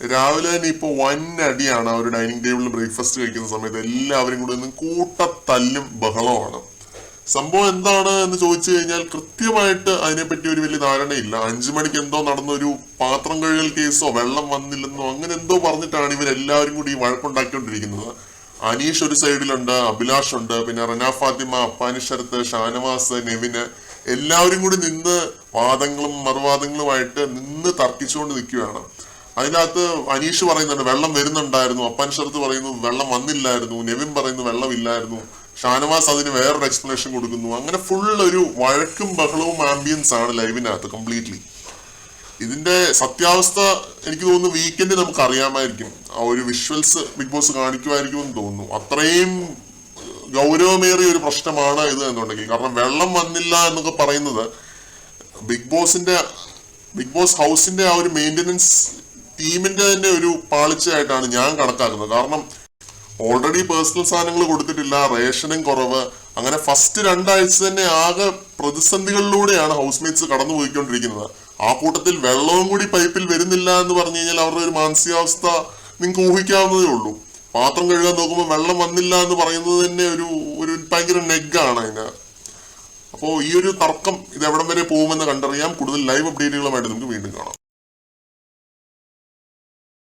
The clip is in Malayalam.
രാവിലെ തന്നെ ഇപ്പോൾ വൻ അടിയാണ് ഒരു ഡൈനിങ് ടേബിളിൽ ബ്രേക്ക്ഫാസ്റ്റ് കഴിക്കുന്ന സമയത്ത് എല്ലാവരും കൂടെ നിന്ന് കൂട്ടത്തല്ലും ബഹളമാണ്. സംഭവം എന്താണ് എന്ന് ചോദിച്ചു കഴിഞ്ഞാൽ കൃത്യമായിട്ട് അതിനെപ്പറ്റി ഒരു വലിയ ധാരണയില്ല. അഞ്ചു മണിക്ക് എന്തോ നടന്നൊരു പാത്രം കഴുകൽ കേസോ വെള്ളം വന്നില്ലെന്നോ അങ്ങനെ എന്തോ പറഞ്ഞിട്ടാണ് ഇവരെല്ലാവരും കൂടി ഈ വഴക്കുണ്ടാക്കിക്കൊണ്ടിരിക്കുന്നത്. അനീഷ് ഒരു സൈഡിലുണ്ട് അഭിലാഷ് ഉണ്ട് പിന്നെ റന ഫാത്തിമ അപ്പാനിഷരത്ത് ഷാനവാസ് നെവിന് എല്ലാവരും കൂടി നിന്ന് വാദങ്ങളും മറുവാദങ്ങളുമായിട്ട് നിന്ന് തർക്കിച്ചുകൊണ്ട് നിൽക്കുകയാണ്. അതിനകത്ത് അനീഷ് പറയുന്നുണ്ട് വെള്ളം വരുന്നുണ്ടായിരുന്നു. അപ്പാൻ ശരത്ത് പറയുന്നു വെള്ളം വന്നില്ലായിരുന്നു. നെവിൻ പറയുന്നു വെള്ളം ഇല്ലായിരുന്നു ഷാനവാസ് അതിന് വേറൊരു എക്സ്പ്ലനേഷൻ കൊടുക്കുന്നു. അങ്ങനെ ഫുൾ ഒരു വഴക്കും ബഹളവും ആംബിയൻസ് ആണ് ലൈവിനകത്ത് കംപ്ലീറ്റ്ലി ഇതിന്റെ സത്യാവസ്ഥ എനിക്ക് തോന്നുന്നു വീക്കെൻഡ് നമുക്ക് അറിയാമായിരിക്കും. ആ ഒരു വിഷ്വൽസ് ബിഗ് ബോസ് കാണിക്കുമായിരിക്കും എന്ന് തോന്നുന്നു. അത്രയും ഗൗരവമേറിയ ഒരു പ്രശ്നമാണ് ഇത് എന്നുണ്ടെങ്കിൽ. കാരണം വെള്ളം വന്നില്ല എന്നൊക്കെ പറയുന്നത് ബിഗ് ബോസിന്റെ ബിഗ് ബോസ് ഹൗസിന്റെ ആ ഒരു മെയിന്റനൻസ് ടീമിന്റെ തന്നെ ഒരു പാളിച്ചയായിട്ടാണ് ഞാൻ കണക്കാക്കുന്നത്. കാരണം ഓൾറെഡി പേഴ്സണൽ സാധനങ്ങൾ കൊടുത്തിട്ടില്ല റേഷനും കുറവ്. അങ്ങനെ ഫസ്റ്റ് രണ്ടാഴ്ച തന്നെ ആകെ പ്രതിസന്ധികളിലൂടെയാണ് ഹൗസ് മേറ്റ്സ് കടന്നു പോയിക്കൊണ്ടിരിക്കുന്നത് ആ കൂട്ടത്തിൽ വെള്ളവും കൂടി പൈപ്പിൽ വരുന്നില്ല എന്ന് പറഞ്ഞു കഴിഞ്ഞാൽ അവരുടെ ഒരു മാനസികാവസ്ഥ നിങ്ങൾക്ക് ഊഹിക്കാവുന്നതേ ഉള്ളൂ. പാത്രം കഴുകാൻ നോക്കുമ്പോൾ വെള്ളം വന്നില്ല എന്ന് പറയുന്നത് തന്നെ ഒരു ഒരു ഭയങ്കര നെഗാണ് അതിന്. അപ്പോൾ ഈ ഒരു തർക്കം ഇത് എവിടം വരെ പോകുമെന്ന് കണ്ടറിയാം. കൂടുതൽ ലൈവ് അപ്ഡേറ്റുകളുമായിട്ട് നമുക്ക് വീണ്ടും കാണാം.